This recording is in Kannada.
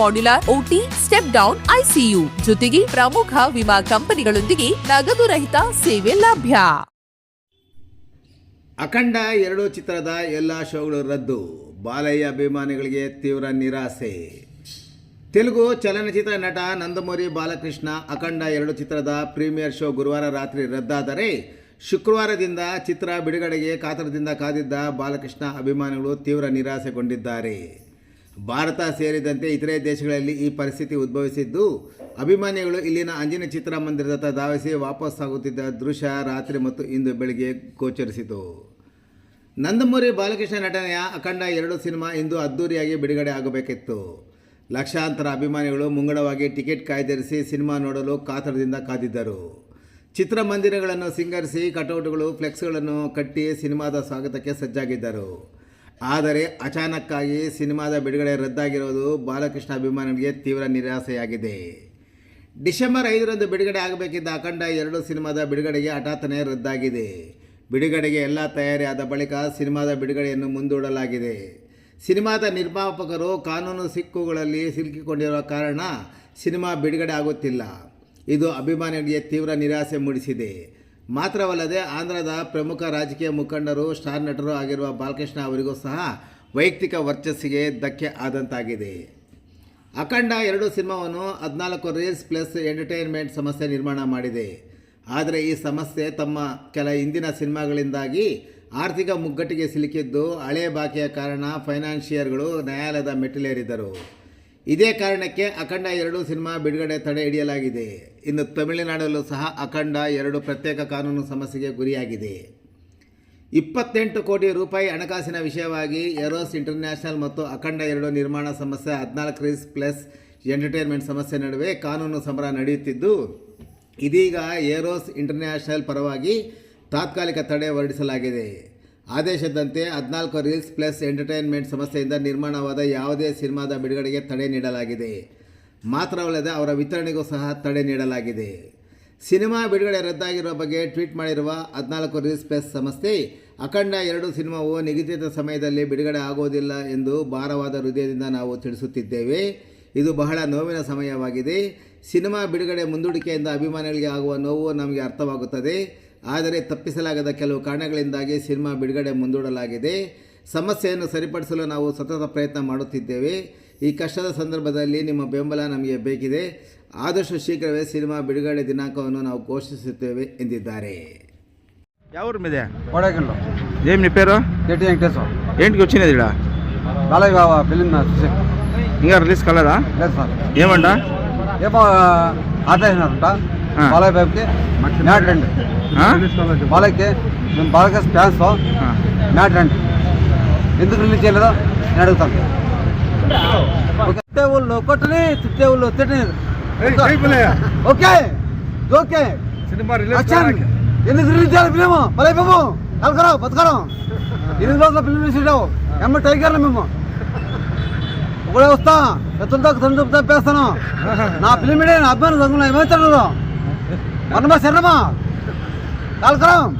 modular OT, step down, ICU ಜೊತೆಗೆ ಪ್ರಮುಖ ವಿಮಾ ಕಂಪನಿಗಳೊಂದಿಗೆ ನಗದು ರಹಿತ ಸೇವೆ ಲಭ್ಯ. ಅಖಂಡ ಎರಡು ಚಿತ್ರದ ಎಲ್ಲ ಶೋಗಳು ರದ್ದು. ಬಾಲಯ್ಯ ಅಭಿಮಾನಿಗಳಿಗೆ ತೀವ್ರ ನಿರಾಸೆ. ತೆಲುಗು ಚಲನಚಿತ್ರ ನಟ ನಂದಮೂರಿ ಬಾಲಕೃಷ್ಣ ಅಖಂಡ ಎರಡು ಚಿತ್ರದ ಪ್ರೀಮಿಯರ್ ಶೋ ಗುರುವಾರ ರಾತ್ರಿ ರದ್ದಾದರೆ ಶುಕ್ರವಾರದಿಂದ ಚಿತ್ರ ಬಿಡುಗಡೆಗೆ ಕಾತರದಿಂದ ಕಾದಿದ್ದ ಬಾಲಕೃಷ್ಣ ಅಭಿಮಾನಿಗಳು ತೀವ್ರ ನಿರಾಸೆಗೊಂಡಿದ್ದಾರೆ. ಭಾರತ ಸೇರಿದಂತೆ ಇತರೆ ದೇಶಗಳಲ್ಲಿ ಈ ಪರಿಸ್ಥಿತಿ ಉದ್ಭವಿಸಿದ್ದು, ಅಭಿಮಾನಿಗಳು ಇಲ್ಲಿನ ಅಂಜಿನ ಚಿತ್ರಮಂದಿರದತ್ತ ಧಾವಿಸಿ ವಾಪಸ್ಸಾಗುತ್ತಿದ್ದ ದೃಶ್ಯ ರಾತ್ರಿ ಮತ್ತು ಇಂದು ಬೆಳಗ್ಗೆ ಗೋಚರಿಸಿತು. ನಂದಮೂರಿ ಬಾಲಕೃಷ್ಣ ನಟನೆಯ ಅಖಂಡ ಎರಡು ಸಿನಿಮಾ ಇಂದು ಅದ್ದೂರಿಯಾಗಿ ಬಿಡುಗಡೆ ಆಗಬೇಕಿತ್ತು. ಲಕ್ಷಾಂತರ ಅಭಿಮಾನಿಗಳು ಮುಂಗಡವಾಗಿ ಟಿಕೆಟ್ ಕಾಯ್ದಿರಿಸಿ ಸಿನಿಮಾ ನೋಡಲು ಕಾತರದಿಂದ ಕಾದಿದ್ದರು. ಚಿತ್ರಮಂದಿರಗಳನ್ನು ಸಿಂಗರಿಸಿ, ಕಟೌಟ್ಗಳು, ಫ್ಲೆಕ್ಸ್ಗಳನ್ನು ಕಟ್ಟಿ ಸಿನಿಮಾದ ಸ್ವಾಗತಕ್ಕೆ ಸಜ್ಜಾಗಿದ್ದರು. ಆದರೆ ಅಚಾನಕ್ಕಾಗಿ ಸಿನಿಮಾದ ಬಿಡುಗಡೆ ರದ್ದಾಗಿರುವುದು ಬಾಲಕೃಷ್ಣ ಅಭಿಮಾನಿಗಳಿಗೆ ತೀವ್ರ ನಿರಾಸೆಯಾಗಿದೆ. ಡಿಸೆಂಬರ್ ಐದರಂದು ಬಿಡುಗಡೆ ಆಗಬೇಕಿದ್ದ ಅಖಂಡ ಎರಡು ಸಿನಿಮಾದ ಬಿಡುಗಡೆಗೆ ಹಠಾತ್ತನೆ ರದ್ದಾಗಿದೆ. ಬಿಡುಗಡೆಗೆ ಎಲ್ಲ ತಯಾರಿಯಾದ ಬಳಿಕ ಸಿನಿಮಾದ ಬಿಡುಗಡೆಯನ್ನು ಮುಂದೂಡಲಾಗಿದೆ. ಸಿನಿಮಾದ ನಿರ್ಮಾಪಕರು ಕಾನೂನು ಸಿಕ್ಕುಗಳಲ್ಲಿ ಸಿಲುಕಿಕೊಂಡಿರುವ ಕಾರಣ ಸಿನಿಮಾ ಬಿಡುಗಡೆ ಆಗುತ್ತಿಲ್ಲ. ಇದು ಅಭಿಮಾನಿಗಳಿಗೆ ತೀವ್ರ ನಿರಾಸೆ ಮೂಡಿಸಿದೆ. ಮಾತ್ರವಲ್ಲದೆ ಆಂಧ್ರದ ಪ್ರಮುಖ ರಾಜಕೀಯ ಮುಖಂಡರು, ಸ್ಟಾರ್ ನಟರು ಆಗಿರುವ ಬಾಲಕೃಷ್ಣ ಅವರಿಗೂ ಸಹ ವೈಯಕ್ತಿಕ ವರ್ಚಸ್ಸಿಗೆ ಧಕ್ಕೆ ಆದಂತಾಗಿದೆ. ಅಖಂಡ ಎರಡು ಸಿನಿಮಾವನ್ನು ಹದಿನಾಲ್ಕು ರೀಲ್ಸ್ ಪ್ಲಸ್ ಎಂಟರ್ಟೈನ್ಮೆಂಟ್ ಸಮಸ್ಯೆ ನಿರ್ಮಾಣ ಮಾಡಿದೆ. ಆದರೆ ಈ ಸಮಸ್ಯೆ ತಮ್ಮ ಕೆಲ ಹಿಂದಿನ ಸಿನಿಮಾಗಳಿಂದಾಗಿ ಆರ್ಥಿಕ ಮುಗ್ಗಟ್ಟಿಗೆ ಸಿಲುಕಿದ್ದು ಹಳೆಯ ಬಾಕಿಯ ಕಾರಣ ಫೈನಾನ್ಷಿಯರ್ಗಳು ನ್ಯಾಯಾಲಯದ ಮೆಟ್ಟಿಲೇರಿದ್ದರು. ಇದೇ ಕಾರಣಕ್ಕೆ ಅಖಂಡ ಎರಡು ಸಿನಿಮಾ ಬಿಡುಗಡೆ ತಡೆ ಹಿಡಿಯಲಾಗಿದೆ. ಇನ್ನು ತಮಿಳುನಾಡಲ್ಲೂ ಸಹ ಅಖಂಡ ಎರಡು ಪ್ರತ್ಯೇಕ ಕಾನೂನು ಸಮಸ್ಯೆಗೆ ಗುರಿಯಾಗಿದೆ. ಇಪ್ಪತ್ತೆಂಟು ಕೋಟಿ ರೂಪಾಯಿ ಹಣಕಾಸಿನ ವಿಷಯವಾಗಿ ಏರೋಸ್ ಇಂಟರ್ನ್ಯಾಷನಲ್ ಮತ್ತು ಅಖಂಡ ಎರಡು ನಿರ್ಮಾಣ ಸಮಸ್ಯೆ, ಹದಿನಾಲ್ಕು ರೀಸ್ ಪ್ಲಸ್ ಎಂಟರ್ಟೈನ್ಮೆಂಟ್ ಸಮಸ್ಯೆ ನಡುವೆ ಕಾನೂನು ಸಮರ ನಡೆಯುತ್ತಿದ್ದು, ಇದೀಗ ಏರೋಸ್ ಇಂಟರ್ನ್ಯಾಷನಲ್ ಪರವಾಗಿ ತಾತ್ಕಾಲಿಕ ತಡೆ ಹೊರಡಿಸಲಾಗಿದೆ. ಆದೇಶದಂತೆ ಹದಿನಾಲ್ಕು ರೀಲ್ಸ್ ಪ್ಲಸ್ ಎಂಟರ್ಟೈನ್ಮೆಂಟ್ ಸಂಸ್ಥೆಯಿಂದ ನಿರ್ಮಾಣವಾದ ಯಾವುದೇ ಸಿನಿಮಾದ ಬಿಡುಗಡೆಗೆ ತಡೆ ನೀಡಲಾಗಿದೆ. ಮಾತ್ರವಲ್ಲದೆ ಅವರ ವಿತರಣೆಗೂ ಸಹ ತಡೆ ನೀಡಲಾಗಿದೆ. ಸಿನಿಮಾ ಬಿಡುಗಡೆ ರದ್ದಾಗಿರುವ ಬಗ್ಗೆ ಟ್ವೀಟ್ ಮಾಡಿರುವ ಹದಿನಾಲ್ಕು ರೀಲ್ಸ್ ಪ್ಲಸ್ ಸಂಸ್ಥೆ, ಅಖಂಡ ಎರಡು ಸಿನಿಮಾವು ನಿಗದಿತ ಸಮಯದಲ್ಲಿ ಬಿಡುಗಡೆ ಆಗುವುದಿಲ್ಲ ಎಂದು ಭಾರವಾದ ಹೃದಯದಿಂದ ನಾವು ತಿಳಿಸುತ್ತಿದ್ದೇವೆ. ಇದು ಬಹಳ ನೋವಿನ ಸಮಯವಾಗಿದೆ. ಸಿನಿಮಾ ಬಿಡುಗಡೆ ಮುಂದೂಡಿಕೆಯಿಂದ ಅಭಿಮಾನಿಗಳಿಗೆ ಆಗುವ ನೋವು ನಮಗೆ ಅರ್ಥವಾಗುತ್ತದೆ. ಆದರೆ ತಪ್ಪಿಸಲಾಗದ ಕೆಲವು ಕಾರಣಗಳಿಂದಾಗಿ ಸಿನಿಮಾ ಬಿಡುಗಡೆ ಮುಂದೂಡಲಾಗಿದೆ. ಸಮಸ್ಯೆಯನ್ನು ಸರಿಪಡಿಸಲು ನಾವು ಸತತ ಪ್ರಯತ್ನ ಮಾಡುತ್ತಿದ್ದೇವೆ. ಈ ಕಷ್ಟದ ಸಂದರ್ಭದಲ್ಲಿ ನಿಮ್ಮ ಬೆಂಬಲ ನಮಗೆ ಬೇಕಿದೆ. ಆದಷ್ಟು ಶೀಘ್ರವೇ ಸಿನಿಮಾ ಬಿಡುಗಡೆ ದಿನಾಂಕವನ್ನು ನಾವು ಘೋಷಿಸುತ್ತೇವೆ ಎಂದಿದ್ದಾರೆ. ಯಾವ ಊರ್ಮಿದೆ ಕೊಡಗಿಲ್ಲ ಏಮ್ ನಿಪ್ಪೇರು ಕೆಟಿ ವೆಂಕಟೇಶ್ವರ್ ఏంటికి వచ్చినది బాలయ్య బాబుకి మ్యాట్. రండి? బాలయ్యకి మేము బాలయ్య ఫ్యాన్స్. మ్యాట్ రండి. ఎందుకు రిలీజ్ చేయలేదో నేను అడుగుతాను. తిట్టే ఊళ్ళో కొట్టని తిట్టే ఊళ్ళో తిట్టని. Okay okay. ఎందుకు రిలీజ్ చేయాలి ఫిలిం బాలయ్య బాబు కలకరావు బతకరావు ఎనిమిది రోజుల ఫిలిం తీసావు ఎమ్మ టైగర్లు మేము. ఒకడే వస్తా. ఎత్తులతో తండ్రి తప్పేస్తాను. నా ఫిలిం నా అభిమానం సంగులు ఏమవుతాడు మనమా శరణమా? కాలకరం.